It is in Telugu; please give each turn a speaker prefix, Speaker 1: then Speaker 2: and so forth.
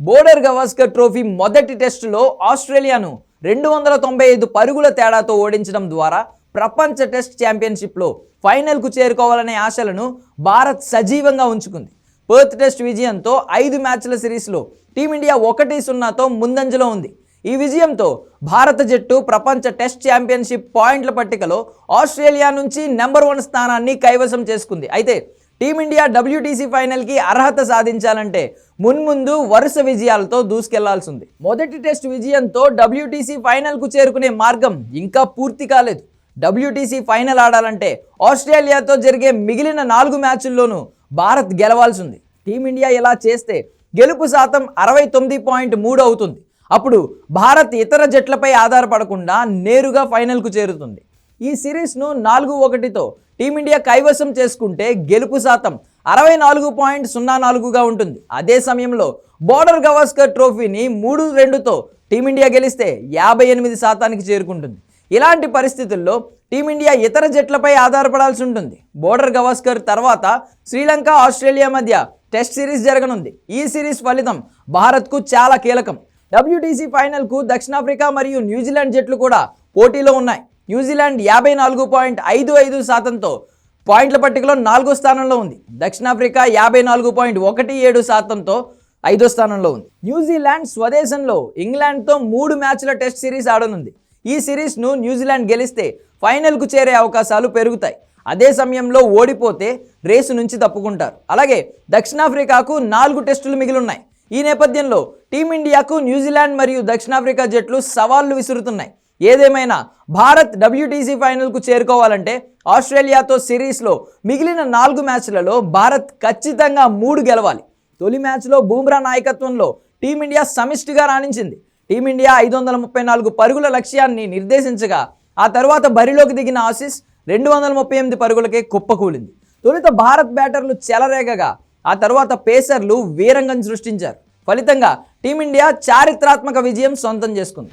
Speaker 1: బోర్డర్ గవాస్కర్ ట్రోఫీ మొదటి టెస్టులో ఆస్ట్రేలియాను రెండు వందల తొంభై ఐదు పరుగుల తేడాతో ఓడించడం ద్వారా ప్రపంచ టెస్ట్ ఛాంపియన్షిప్లో ఫైనల్కు చేరుకోవాలనే ఆశలను భారత్ సజీవంగా ఉంచుకుంది. పర్త్ టెస్ట్ విజయంతో ఐదు మ్యాచ్ల సిరీస్లో టీమిండియా ఒకటి సున్నాతో ముందంజలో ఉంది. ఈ విజయంతో భారత జట్టు ప్రపంచ టెస్ట్ ఛాంపియన్షిప్ పాయింట్ల పట్టికలో ఆస్ట్రేలియా నుంచి నెంబర్ వన్ స్థానాన్ని కైవసం చేసుకుంది. అయితే టీమిండియా డబ్ల్యూటీసీ ఫైనల్కి అర్హత సాధించాలంటే మున్ముందు వరుస విజయాలతో దూసుకెళ్ళాల్సి ఉంది మొదటి టెస్ట్ విజయంతో డబ్ల్యూటీసీ ఫైనల్కు చేరుకునే మార్గం ఇంకా పూర్తి కాలేదు. డబ్ల్యూటీసీ ఫైనల్ ఆడాలంటే ఆస్ట్రేలియాతో జరిగే మిగిలిన నాలుగు మ్యాచుల్లోనూ భారత్ గెలవాల్సి ఉంది టీమిండియా ఇలా చేస్తే గెలుపు శాతం అరవై తొమ్మిది పాయింట్ మూడు అవుతుంది. అప్పుడు భారత్ ఇతర జట్లపై ఆధారపడకుండా నేరుగా ఫైనల్కు చేరుతుంది. ఈ సిరీస్ను నాలుగు ఒకటితో టీమిండియా కైవసం చేసుకుంటే గెలుపు శాతం అరవై నాలుగు పాయింట్ సున్నా నాలుగుగా ఉంటుంది. అదే సమయంలో బోర్డర్ గవాస్కర్ ట్రోఫీని మూడు రెండుతో టీమిండియా గెలిస్తే యాభై ఎనిమిది శాతానికి చేరుకుంటుంది. ఇలాంటి పరిస్థితుల్లో టీమిండియా ఇతర జట్లపై ఆధారపడాల్సి ఉంటుంది. బోర్డర్ గవాస్కర్ తర్వాత శ్రీలంక ఆస్ట్రేలియా మధ్య టెస్ట్ సిరీస్ జరగనుంది. ఈ సిరీస్ ఫలితం భారత్కు చాలా కీలకం. డబ్ల్యూటీసీ ఫైనల్కు దక్షిణాఫ్రికా మరియు న్యూజిలాండ్ జట్లు కూడా పోటీలో ఉన్నాయి. న్యూజిలాండ్ యాభై నాలుగు పాయింట్ ఐదు ఐదు శాతంతో పాయింట్ల పట్టికలో నాలుగో స్థానంలో ఉంది. దక్షిణాఫ్రికా యాభై నాలుగు పాయింట్ ఒకటి ఏడు శాతంతో ఐదో స్థానంలో ఉంది. న్యూజిలాండ్ స్వదేశంలో ఇంగ్లాండ్తో మూడు మ్యాచ్ల టెస్ట్ సిరీస్ ఆడనుంది. ఈ సిరీస్ను న్యూజిలాండ్ గెలిస్తే ఫైనల్కు చేరే అవకాశాలు పెరుగుతాయి. అదే సమయంలో ఓడిపోతే రేసు నుంచి తప్పుకుంటారు. అలాగే దక్షిణాఫ్రికాకు నాలుగు టెస్టులు మిగిలిన్నాయి. ఈ నేపథ్యంలో టీమిండియాకు న్యూజిలాండ్ మరియు దక్షిణాఫ్రికా జట్లు సవాళ్ళు విసురుతున్నాయి. ఏదేమైనా భారత్ డబ్ల్యూటీసీ ఫైనల్కు చేరుకోవాలంటే ఆస్ట్రేలియాతో సిరీస్లో మిగిలిన నాలుగు మ్యాచ్లలో భారత్ ఖచ్చితంగా మూడు గెలవాలి. తొలి మ్యాచ్లో బూమ్రా నాయకత్వంలో టీమిండియా సమిష్టిగా రాణించింది. టీమిండియా ఐదు వందల ముప్పై నాలుగు పరుగుల లక్ష్యాన్ని నిర్దేశించగా ఆ తర్వాత బరిలోకి దిగిన ఆసిస్ రెండు వందల ముప్పై ఎనిమిది పరుగులకే కుప్పకూలింది తొలుత భారత్ బ్యాటర్లు చెలరేగగా ఆ తర్వాత పేసర్లు వీరంగం సృష్టించారు. ఫలితంగా టీమిండియా చారిత్రాత్మక విజయం సొంతం చేసుకుంది.